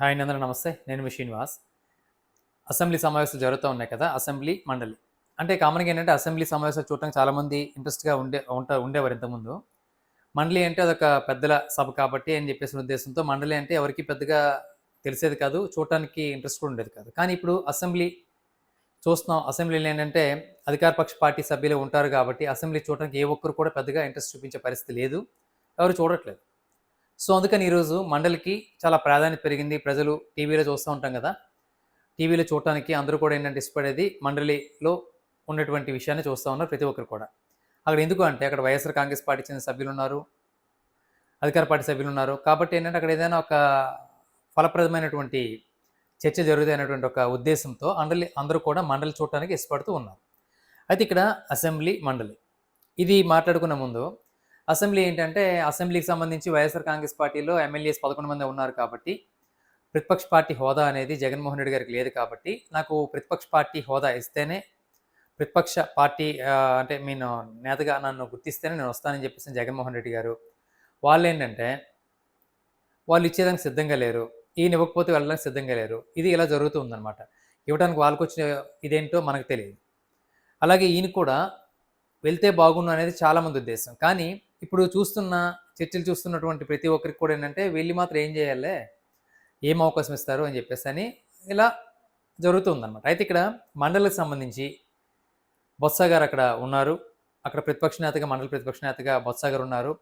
Hi నందన నమస్తే. నేను మీ Srinivas. Assembly సమావేశాలు జరుగుతూ ఉన్నాయి కదా అసెంబ్లీ మండలి. అంటే కామన్గా ఏంటంటే అసెంబ్లీ సమావేశాలు చూడటానికి చాలామంది ఇంట్రెస్ట్గా ఉండే ఉంటా ఉండేవారు ఇంతకుముందు. మండలి అంటే అదొక పెద్దల సభ కాబట్టి అని చెప్పేసిన ఉద్దేశంతో మండలి అంటే ఎవరికి పెద్దగా తెలిసేది కాదు చూడటానికి ఇంట్రెస్ట్ కూడా ఉండేది కాదు. కానీ ఇప్పుడు అసెంబ్లీ చూస్తున్నాం. అసెంబ్లీలో ఏంటంటే అధికారపక్ష పార్టీ సభ్యులు ఉంటారు కాబట్టి అసెంబ్లీ చూడటానికి ఏ ఒక్కరు కూడా పెద్దగా ఇంట్రెస్ట్ చూపించే పరిస్థితి లేదు. ఎవరు చూడట్లేదు. సో అందుకని ఈరోజు మండలికి చాలా ప్రాధాన్యత పెరిగింది. ప్రజలు టీవీలో చూస్తూ ఉంటాం కదా. టీవీలో చూడటానికి అందరూ కూడా ఏంటంటే ఇష్టపడేది మండలిలో ఉన్నటువంటి విషయాన్ని చూస్తూ ఉన్నారు ప్రతి ఒక్కరు కూడా. అక్కడ ఎందుకు అంటే అక్కడ వైఎస్ఆర్ కాంగ్రెస్ పార్టీ చెందిన సభ్యులు ఉన్నారు అధికార పార్టీ సభ్యులు ఉన్నారు కాబట్టి ఏంటంటే అక్కడ ఏదైనా ఒక ఫలప్రదమైనటువంటి చర్చ జరుగుతాయనేటువంటి ఒక ఉద్దేశంతో మండలి అందరూ కూడా మండలి చూడటానికి ఇష్టపడుతూ ఉన్నారు. అయితే ఇక్కడ అసెంబ్లీ మండలి. ఇది మాట్లాడుకున్న ముందు అసెంబ్లీ ఏంటంటే అసెంబ్లీకి సంబంధించి వైఎస్ఆర్ కాంగ్రెస్ పార్టీలో ఎమ్మెల్యేస్ పదకొండు మంది ఉన్నారు కాబట్టి ప్రతిపక్ష పార్టీ హోదా అనేది జగన్మోహన్ రెడ్డి గారికి లేదు కాబట్టి నాకు ప్రతిపక్ష పార్టీ హోదా ఇస్తేనే ప్రతిపక్ష పార్టీ అంటే నేను నేతగా నన్ను గుర్తిస్తేనే నేను వస్తానని చెప్పేసి జగన్మోహన్ రెడ్డి గారు వాళ్ళు ఏంటంటే వాళ్ళు ఇచ్చేదానికి సిద్ధంగా లేరు ఈయన ఇవ్వకపోతే వెళ్ళడానికి సిద్ధంగా లేరు ఇది ఇలా జరుగుతుందన్నమాట ఇవ్వడానికి వాళ్ళకి వచ్చిన ఇదేంటో మనకు తెలియదు. అలాగే ఈయన కూడా వెళ్తే బాగుండు అనేది చాలామంది ఉద్దేశం. కానీ ఇప్పుడు చూస్తున్న చర్చలు చూస్తున్నటువంటి ప్రతి ఒక్కరికి కూడా ఏంటంటే వెళ్ళి మాత్రం ఏం చేయాలి? ఏం అవకాశం ఇస్తారు అని చెప్పేసి అని ఇలా జరుగుతుందన్నమాట. అయితే ఇక్కడ మండలికి సంబంధించి బొత్స గారు అక్కడ ఉన్నారు. అక్కడ ప్రతిపక్ష నేతగా మండల ప్రతిపక్ష నేతగా బొత్స గారు ఉన్నారు.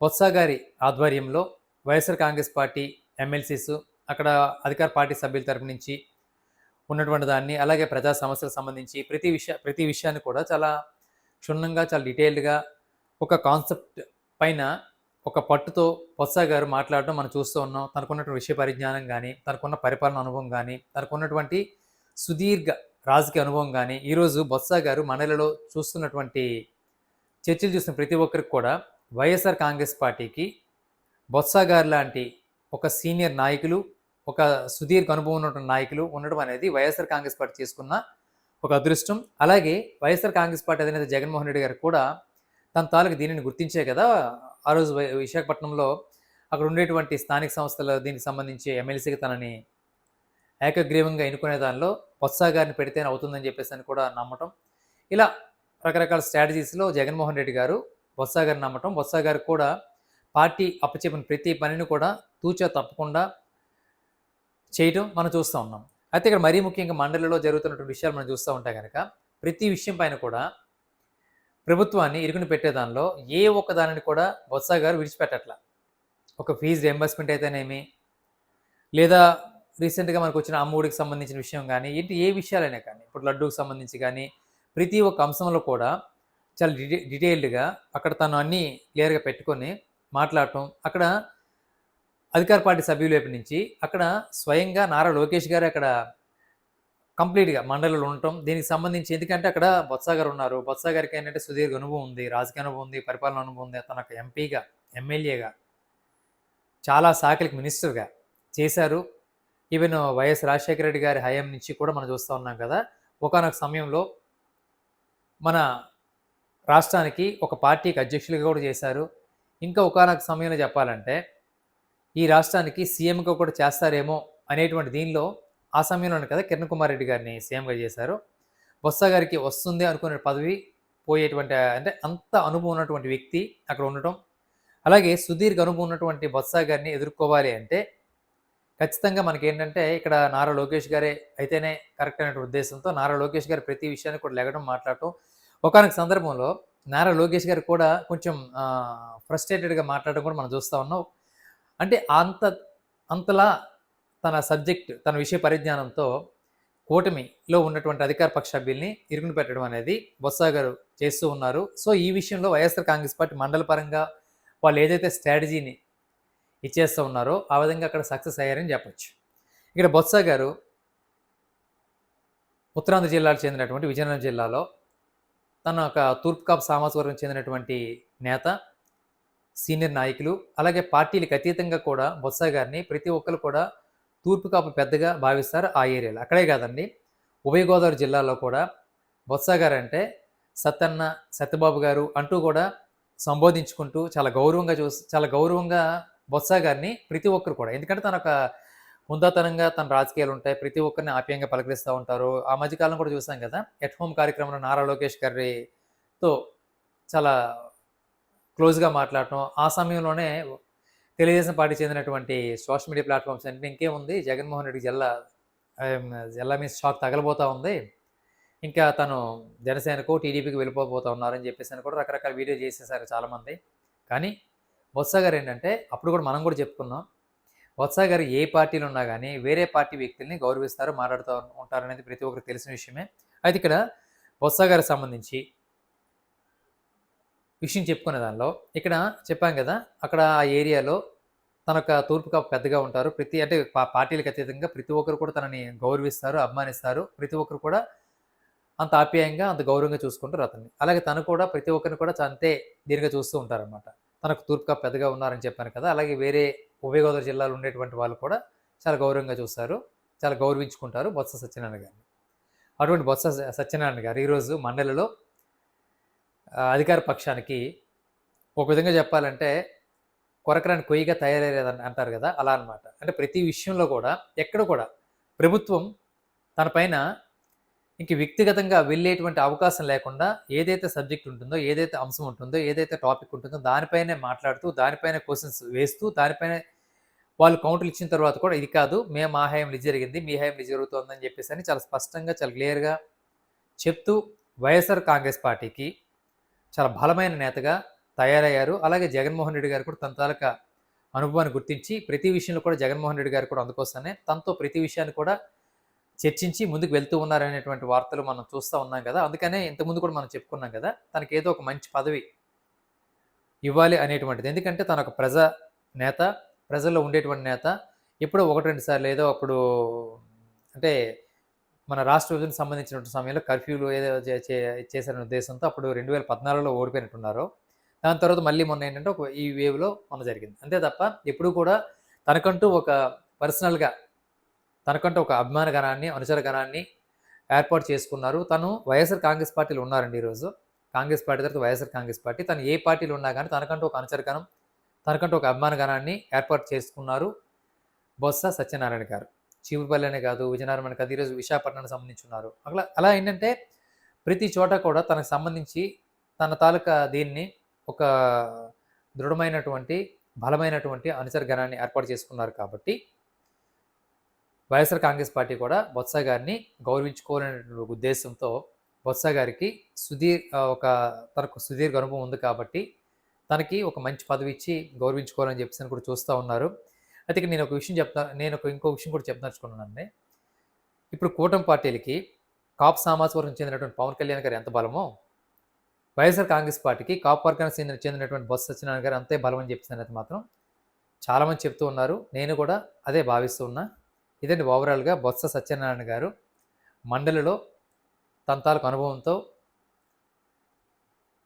బొత్స గారి ఆధ్వర్యంలో వైఎస్ఆర్ కాంగ్రెస్ పార్టీ ఎమ్మెల్సీస్ అక్కడ అధికార పార్టీ సభ్యుల తరపు నుంచి ఉన్నటువంటి దాన్ని అలాగే ప్రజా సమస్యలకు సంబంధించి ప్రతి విషయ ప్రతి విషయాన్ని కూడా చాలా క్షుణ్ణంగా చాలా డీటెయిల్డ్గా ఒక కాన్సెప్ట్ పైన ఒక పట్టుతో పొత్సా గారు మాట్లాడడం మనం చూస్తూ ఉన్నాం. తనకున్నటువంటి విషయ పరిజ్ఞానం కానీ తనకున్న పరిపాలన అనుభవం కానీ తనకున్నటువంటి సుదీర్ఘ రాజకీయ అనుభవం కానీ ఈరోజు బొత్స గారు మనలలో చూస్తున్నటువంటి చర్చలు చూసిన ప్రతి ఒక్కరికి కూడా వైఎస్ఆర్ కాంగ్రెస్ పార్టీకి బొత్స గారు లాంటి ఒక సీనియర్ నాయకులు ఒక సుదీర్ఘ అనుభవం ఉన్నటువంటి నాయకులు ఉండడం అనేది వైఎస్ఆర్ కాంగ్రెస్ పార్టీ చేసుకున్న ఒక అదృష్టం. అలాగే వైఎస్ఆర్ కాంగ్రెస్ పార్టీ అధినేత జగన్మోహన్ రెడ్డి గారు కూడా తన తాలూకు దీనిని గుర్తించే కదా ఆ రోజు విశాఖపట్నంలో అక్కడ ఉండేటువంటి స్థానిక సంస్థలు దీనికి సంబంధించి ఎమ్మెల్సీకి తనని ఏకగ్రీవంగా ఎన్నుకునే దానిలో బొత్స గారిని పెడితేనే అవుతుందని చెప్పేసి అని కూడా నమ్మటం. ఇలా రకరకాల స్ట్రాటజీస్లో జగన్మోహన్ రెడ్డి గారు బొత్స గారిని నమ్మటం. బొత్స గారు కూడా పార్టీ అప్పచెప్పిన ప్రతి పనిని కూడా తూచా తప్పకుండా చేయటం మనం చూస్తూ ఉన్నాం. అయితే ఇక్కడ మరీ ముఖ్యంగా మండలిలో జరుగుతున్నటువంటి విషయాలు మనం చూస్తూ ఉంటే కనుక ప్రతి విషయం పైన కూడా ప్రభుత్వాన్ని ఇరుకుని పెట్టేదానిలో ఏ ఒక్క దానిని కూడా బొత్స గారు విడిచిపెట్టట్ల. ఒక ఫీజు రియంబర్స్మెంట్ అయితేనేమి లేదా రీసెంట్గా మనకు వచ్చిన అమ్మఒడికి సంబంధించిన విషయం కానీ ఏంటి ఏ విషయాలైనా కానీ ఇప్పుడు లడ్డూకి సంబంధించి కానీ ప్రతి ఒక్క అంశంలో కూడా చాలా డిటే డీటెయిల్డ్గా అక్కడ తను అన్నీ క్లియర్గా పెట్టుకొని మాట్లాడటం అక్కడ అధికార పార్టీ సభ్యుల వైపు నుంచి అక్కడ స్వయంగా నారా లోకేష్ గారు అక్కడ కంప్లీట్గా మండలిలో ఉండటం దీనికి సంబంధించి ఎందుకంటే అక్కడ బొత్స గారు ఉన్నారు బొత్స గారికి ఏంటంటే సుదీర్ఘ అనుభవం ఉంది రాజకీయ అనుభవం ఉంది పరిపాలన అనుభవం ఉంది. తనకు ఎంపీగా ఎమ్మెల్యేగా చాలా శాఖలకు మినిస్టర్గా చేశారు. ఈవెన్ వైఎస్ రాజశేఖర రెడ్డి గారి హయాం నుంచి కూడా మనం చూస్తూ ఉన్నాం కదా. ఒకనొక సమయంలో మన రాష్ట్రానికి ఒక పార్టీకి అధ్యక్షులుగా కూడా చేశారు. ఇంకా ఒకనొక సమయంలో చెప్పాలంటే ఈ రాష్ట్రానికి సీఎంగా కూడా చేస్తారేమో అనేటువంటి దీనిలో ఆ సమయంలోనే కదా కిరణ్ కుమార్ రెడ్డి గారిని సీఎంగా చేశారు. బొత్స గారికి వస్తుంది అనుకునే పదవి పోయేటువంటి అంటే అంత అనుభవం ఉన్నటువంటి వ్యక్తి అక్కడ ఉండటం. అలాగే సుదీర్ఘ అనుభవం ఉన్నటువంటి బొత్స గారిని ఎదుర్కోవాలి అంటే ఖచ్చితంగా మనకి ఏంటంటే ఇక్కడ నారా లోకేష్ గారే అయితేనే కరెక్ట్ అనే ఉద్దేశంతో నారా లోకేష్ గారు ప్రతి విషయాన్ని కూడా లెగడం మాట్లాడటం. ఒకనొక సందర్భంలో నారా లోకేష్ గారు కూడా కొంచెం ఫ్రస్ట్రేటెడ్గా మాట్లాడడం కూడా మనం చూస్తూ ఉన్నాం. అంటే అంత అంతలా తన సబ్జెక్ట్ తన విషయ పరిజ్ఞానంతో కూటమిలో ఉన్నటువంటి అధికార పక్ష సభ్యుల్ని ఇరుగుని పెట్టడం అనేది బొత్స గారు చేస్తూ ఉన్నారు. సో ఈ విషయంలో వైఎస్ఆర్ కాంగ్రెస్ పార్టీ మండల పరంగా వాళ్ళు ఏదైతే స్ట్రాటజీని ఇచ్చేస్తూ ఉన్నారో ఆ విధంగా అక్కడ సక్సెస్ అయ్యారని చెప్పచ్చు. ఇక్కడ బొత్స గారు ఉత్తరాంధ్ర జిల్లాకు చెందినటువంటి విజయనగరం జిల్లాలో తన ఒక తూర్పు కాపు సామాజికవర్గం చెందినటువంటి నేత సీనియర్ నాయకులు అలాగే పార్టీలకు అతీతంగా కూడా బొత్స గారిని ప్రతి ఒక్కరు కూడా తూర్పు కాపు పెద్దగా భావిస్తారు ఆ ఏరియాలో. అక్కడే కాదండి. ఉభయ గోదావరి జిల్లాలో కూడా బొత్స గారు అంటే సత్తన్న సత్యబాబు గారు అంటూ కూడా సంబోధించుకుంటూ చాలా గౌరవంగా చూసి చాలా గౌరవంగా బొత్స గారిని ప్రతి ఒక్కరు కూడా. ఎందుకంటే తన ఒక హుందాతనంగా తన రాజకీయాలు ఉంటాయి. ప్రతి ఒక్కరిని ఆప్యాయంగా పలకరిస్తూ ఉంటారు. ఆ మధ్యకాలం కూడా చూసాం కదా ఎట్ హోమ్ కార్యక్రమంలో నారా లోకేష్ గారితో చాలా క్లోజ్గా మాట్లాడటం ఆ సమయంలోనే తెలుగుదేశం పార్టీ చెందినటువంటి సోషల్ మీడియా ప్లాట్ఫామ్స్ అంటే ఇంకేముంది జగన్మోహన్ రెడ్డి జిల్లా జిల్లా మీద షాక్ తగలబోతూ ఉంది. ఇంకా తను జనసేనకు టీడీపీకి వెళ్ళిపోబోతా ఉన్నారని చెప్పేసి అని కూడా రకరకాల వీడియో చేసేసారు చాలామంది. కానీ బొత్స గారు ఏంటంటే అప్పుడు కూడా మనం కూడా చెప్పుకున్నాం బొత్స గారు ఏ పార్టీలు ఉన్నా కానీ వేరే పార్టీ వ్యక్తుల్ని గౌరవిస్తారు మాట్లాడుతూ ఉంటారు అనేది ప్రతి ఒక్కరికి తెలిసిన విషయమే. అయితే ఇక్కడ బొత్స గారికి సంబంధించి విషయం చెప్పుకునే దానిలో ఇక్కడ చెప్పాం కదా అక్కడ ఆ ఏరియాలో తన యొక్క తూర్పుగా పెద్దగా ఉంటారు. ప్రతి అంటే పార్టీలకు అతీతంగా ప్రతి ఒక్కరు కూడా తనని గౌరవిస్తారు అభిమానిస్తారు. ప్రతి ఒక్కరు కూడా అంత ఆప్యాయంగా అంత గౌరవంగా చూసుకుంటారు అతన్ని. అలాగే తను కూడా ప్రతి ఒక్కరిని కూడా అంతే దీనిగా చూస్తూ ఉంటారనమాట తనకు తూర్పుగా పెద్దగా ఉన్నారని చెప్పాను కదా అలాగే వేరే ఉభయ గోదావరి జిల్లాలో ఉండేటువంటి వాళ్ళు కూడా చాలా గౌరవంగా చూస్తారు చాలా గౌరవించుకుంటారు బొత్స సత్యనారాయణ గారిని. అటువంటి బొత్స సత్యనారాయణ గారు ఈరోజు మండలిలో అధికార పక్షానికి ఒక విధంగా చెప్పాలంటే కొరకరాని కొయ్యిగా తయారయ్యేదని అంటారు కదా అలా అనమాట అంటే ప్రతి విషయంలో కూడా ఎక్కడ కూడా ప్రభుత్వం తన పైన ఇంక వ్యక్తిగతంగా వెళ్ళేటువంటి అవకాశం లేకుండా ఏదైతే సబ్జెక్ట్ ఉంటుందో ఏదైతే అంశం ఉంటుందో ఏదైతే టాపిక్ ఉంటుందో దానిపైనే మాట్లాడుతూ దానిపైన క్వశ్చన్స్ వేస్తూ దానిపైన వాళ్ళు కౌంటర్లు ఇచ్చిన తర్వాత కూడా ఇది కాదు మేము మా హయాంలో జరిగింది మీ హయాంలో జరుగుతుందని చెప్పేసి అని చాలా స్పష్టంగా చాలా క్లియర్గా చెప్తూ వైఎస్ఆర్ కాంగ్రెస్ పార్టీకి చాలా బలమైన నేతగా తయారయ్యారు. అలాగే జగన్మోహన్ రెడ్డి గారు కూడా తన తాలూకా అనుభవాన్ని గుర్తించి ప్రతి విషయంలో కూడా జగన్మోహన్ రెడ్డి గారు కూడా అందుకోసమే తనతో ప్రతి విషయాన్ని కూడా చర్చించి ముందుకు వెళ్తూ ఉన్నారనేటువంటి వార్తలు మనం చూస్తూ ఉన్నాం కదా. అందుకనే ఇంతకుముందు కూడా మనం చెప్పుకున్నాం కదా తనకి ఏదో ఒక మంచి పదవి ఇవ్వాలి అనేటువంటిది. ఎందుకంటే తన ఒక ప్రజా నేత ప్రజల్లో ఉండేటువంటి నేత. ఎప్పుడో ఒకటి రెండు సార్లు ఏదో అప్పుడు అంటే మన రాష్ట్ర విభజనకు సంబంధించినటువంటి సమయంలో కర్ఫ్యూలు ఏదో చేశారనే ఉద్దేశంతో అప్పుడు రెండు వేల పద్నాలుగులో ఓడిపోయినట్టున్నారు. దాని తర్వాత మళ్ళీ మొన్న ఏంటంటే ఒక ఈ వేవ్లో మొన్న జరిగింది. అంతే తప్ప ఎప్పుడూ కూడా తనకంటూ ఒక పర్సనల్గా తనకంటూ ఒక అభిమాన గణాన్ని అనుచర గణాన్ని ఏర్పాటు చేసుకున్నారు. తను వైఎస్ఆర్ కాంగ్రెస్ పార్టీలో ఉన్నారండి ఈరోజు. కాంగ్రెస్ పార్టీ తర్వాత వైఎస్ఆర్ కాంగ్రెస్ పార్టీ. తను ఏ పార్టీలో ఉన్నా కానీ తనకంటూ ఒక అనుచర గణం తనకంటూ ఒక అభిమాన గణాన్ని ఏర్పాటు చేసుకున్నారు బొత్స సత్యనారాయణ గారు. చీపుపల్లి కాదు విజయనగరం కాదు ఈరోజు విశాఖపట్నానికి సంబంధించి ఉన్నారు అలా అలా ఏంటంటే ప్రతి చోట కూడా తనకు సంబంధించి తన తాలూకా దీన్ని ఒక దృఢమైనటువంటి బలమైనటువంటి అనుచరగణాన్ని ఏర్పాటు చేసుకున్నారు కాబట్టి వైఎస్ఆర్ కాంగ్రెస్ పార్టీ కూడా బొత్స గారిని గౌరవించుకోవాలనే ఉద్దేశంతో బొత్స గారికి సుధీర్ ఒక తనకు సుదీర్ఘ అనుభవం ఉంది కాబట్టి తనకి ఒక మంచి పదవి ఇచ్చి గౌరవించుకోవాలని చెప్పేసి కూడా చూస్తూ ఉన్నారు. అయితే నేను ఒక విషయం చెప్తా నేను ఒక ఇంకో విషయం కూడా చెప్పదలుచుకున్నానండి ఇప్పుడు కూటమి పార్టీలకి కాపు సామాజిక వర్గం చెందినటువంటి పవన్ కళ్యాణ్ గారు ఎంత బలమో వైఎస్ఆర్ కాంగ్రెస్ పార్టీకి కాపు వర్గానికి చెందిన చెందినటువంటి బొత్స సత్యనారాయణ గారు అంతే బలం అని చెప్తున్నది మాత్రం చాలామంది చెప్తూ ఉన్నారు. నేను కూడా అదే భావిస్తూ ఉన్నా. ఇదండి ఓవరాల్గా బొత్స సత్యనారాయణ గారు మండలిలో తంతాలకు అనుభవంతో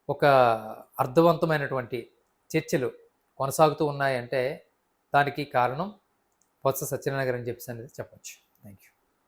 ఒక అర్థవంతమైనటువంటి చర్చలు కొనసాగుతూ ఉన్నాయంటే దానికి కారణం బొత్స సత్యనారాయణ గారు అని చెప్పేసి అనేది చెప్పచ్చు. Thank you